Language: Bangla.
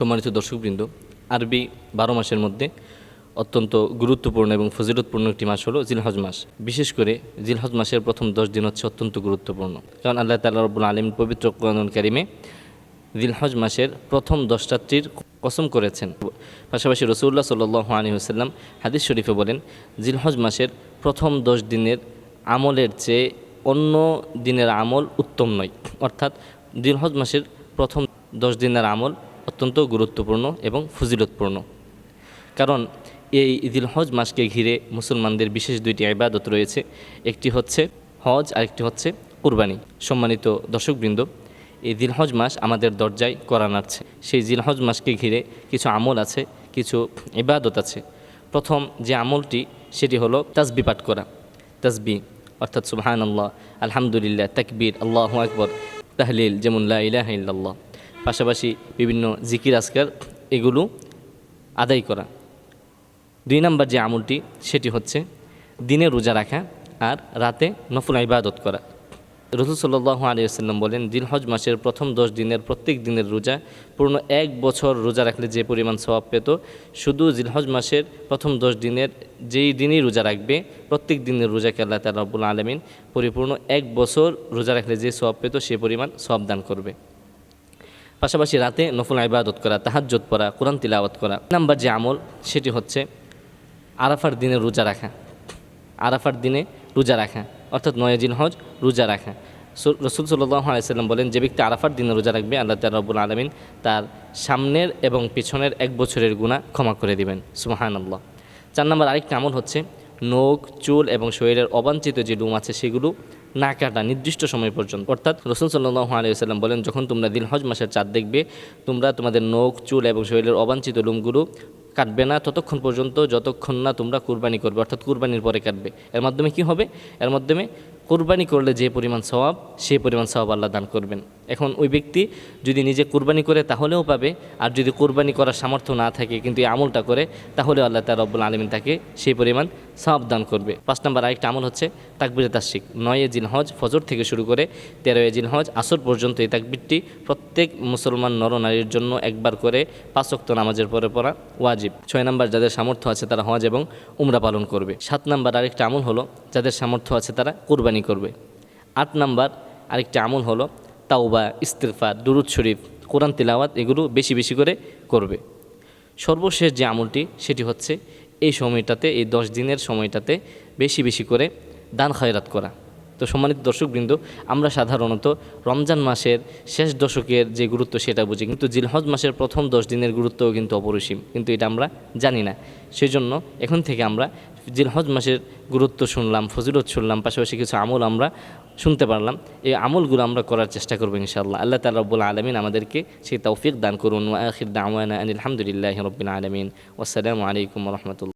সম্মানিত দর্শকবৃন্দ, আরবি বারো মাসের মধ্যে অত্যন্ত গুরুত্বপূর্ণ এবং ফজিলতপূর্ণ একটি মাস হলো জিলহজ মাস। বিশেষ করে জিলহজ মাসের প্রথম দশ দিন হচ্ছে অত্যন্ত গুরুত্বপূর্ণ। কারণ আল্লাহ তাল্লাহ রব্বুল আলম পবিত্র কোরআন কারিমে জিলহজ মাসের প্রথম দশ রাত্রির কসম করেছেন। পাশাপাশি রসুল্লাহ সাল্লাহ আলী হুসাল্লাম হাদিস শরীফে বলেন, জিলহজ মাসের প্রথম দশ দিনের আমলের চেয়ে অন্য দিনের আমল উত্তম নয়। অর্থাৎ জিলহজ মাসের প্রথম দশ দিনের আমল অত্যন্ত গুরুত্বপূর্ণ এবং ফজিলতপূর্ণ। কারণ এই ঈদুল হজ মাসকে ঘিরে মুসলমানদের বিশেষ দুইটি ইবাদত রয়েছে। একটি হচ্ছে হজ আর একটি হচ্ছে কুরবানি। সম্মানিত দর্শকবৃন্দ, এই জিলহজ মাস আমাদের দরজায় করান আছে সেই জিলহজ মাসকে ঘিরে কিছু আমল আছে, কিছু ইবাদত আছে। প্রথম যে আমলটি, সেটি হলো তাসবি পাঠ করা। তাসবি, অর্থাৎ সুবহান আল্লাহ আলহামদুলিল্লাহ, তাকবীর, আল্লাহ আকবর, তাহলিল, যেমন লা ইলাহা ইল্লাল্লাহ। পাশাপাশি বিভিন্ন জিকির, আজকার এগুলো আদায় করা। দুই নম্বর যে আমলটি, সেটি হচ্ছে দিনে রোজা রাখা আর রাতে নফল ইবাদত করা। রসুল সাল্লাহ আলিয়াল্লাম বলেন দিলহজ মাসের প্রথম দশ দিনের প্রত্যেক দিনের রোজা, পূর্ণ এক বছর রোজা রাখলে যে পরিমাণ স্বভাব পেত, শুধু জিলহজ মাসের প্রথম দশ দিনের যেই দিনই রোজা রাখবে, প্রত্যেক দিনের রোজাকে আল্লাহ তালা রব্বুল আলমিন পরিপূর্ণ এক বছর রোজা রাখলে যে স্বভাব পেত, সে পরিমাণ সব দান করবে। পাশাপাশি রাতে নফল ইবাদত করা তাহাজ্জত পড়া, কোরআন তিলাওয়াত করা। নাম্বার যে আমল, সেটি হচ্ছে আরাফার দিনে রোজা রাখা। আরাফার দিনে রোজা রাখা। অর্থাৎ নয়াজিন হজ, রোজা রাখা। রসুল সাল্লাহ আলাইসাল্লাম বলেন, যে ব্যক্তি আরাফার দিনে রোজা রাখবে, আল্লাহ তাল রব্বুল আলমিন তার সামনের এবং পিছনের এক বছরের গুণা ক্ষমা করে দিবেন। সুমাহান আল্লাহ চার নম্বর আরেকটা আমল হচ্ছে নখ, চুল এবং শরীরের অবাঞ্ছিত যে ডুম আছে সেগুলো না কাটা নির্দিষ্ট সময় পর্যন্ত। অর্থাৎ রসুল সাল্লাহ আলিয়াল্লাম বলেন, যখন তোমরা দিলহজ মাসের চাঁদ দেখবে, তোমরা তোমাদের নখ, চুল এবং শরীরের অবাঞ্ছিত লুমগুলো কাটবে না। ততক্ষণ পর্যন্ত, যতক্ষণ না তোমরা কুরবানি করবে, অর্থাৎ কুরবানির পরে কাটবে। এর মাধ্যমে কি হবে? এর মাধ্যমে কুরবানি করলে যে পরিমাণ স্বভাব সেই পরিমাণ স্বভাব আল্লাহ দান করবেন। এখন ওই ব্যক্তি যদি নিজে কুরবানি করে তাহলেও পাবে, আর যদি কুরবানি করার সামর্থ্য না থাকে কিন্তু এই আমলটা করে তাহলে আল্লাহ তার রব্বুল আলমিন তাকে সেই পরিমাণ স্বভাব দান করবে। পাঁচ নম্বর আরেকটা আমল হচ্ছে তাকবির তাসিক নয় জিল হজ ফজর থেকে শুরু করে তেরো জিল হজ আসর পর্যন্ত এই তাকবিরটি প্রত্যেক মুসলমান নরনারীর জন্য একবার করে পাঁচক্ত নামাজের পরে পড়া ওয়াজিব। ছয় নম্বর, যাদের সামর্থ্য আছে তারা হজ এবং উমরা পালন করবে। সাত নম্বর আরেকটা আমল হলো, যাদের সামর্থ্য আছে তারা কুরবানি করবে। আট নম্বর আরেকটা আমল হলো তাওবা ইস্তিরফার দুরুদ শরীফ, কোরআন তিলাওয়াত এগুলো বেশি বেশি করে করবে। সর্বশেষ যে আমলটি, সেটি হচ্ছে এই সময়টাতে, এই দশ দিনের সময়টাতে বেশি বেশি করে দান খয়রাত করা। তো সম্মানিত দর্শকবৃন্দ, আমরা সাধারণত রমজান মাসের শেষ দশকের যে গুরুত্ব, সেটা বুঝি। কিন্তু জিলহজ মাসের প্রথম দশ দিনের গুরুত্বও কিন্তু অপরিসীম। কিন্তু এটা আমরা জানি না। সেই জন্য এখন থেকে আমরা জিলহজ মাসের গুরুত্ব শুনলাম, ফজিলত শুনলাম, পাশাপাশি কিছু আমল আমরা শুনতে পারলাম। এই আমলগুলো আমরা করার চেষ্টা করব ইনশাআল্লাহ। আল্লাহ তালা রব্বুল আলমিন আমাদেরকে সেই তৌফিক দান করুন। আলহামদুলিল্লাহ রব্বিল আলমিন। আসসালামু আলাইকুম রহমতুল্লাহ।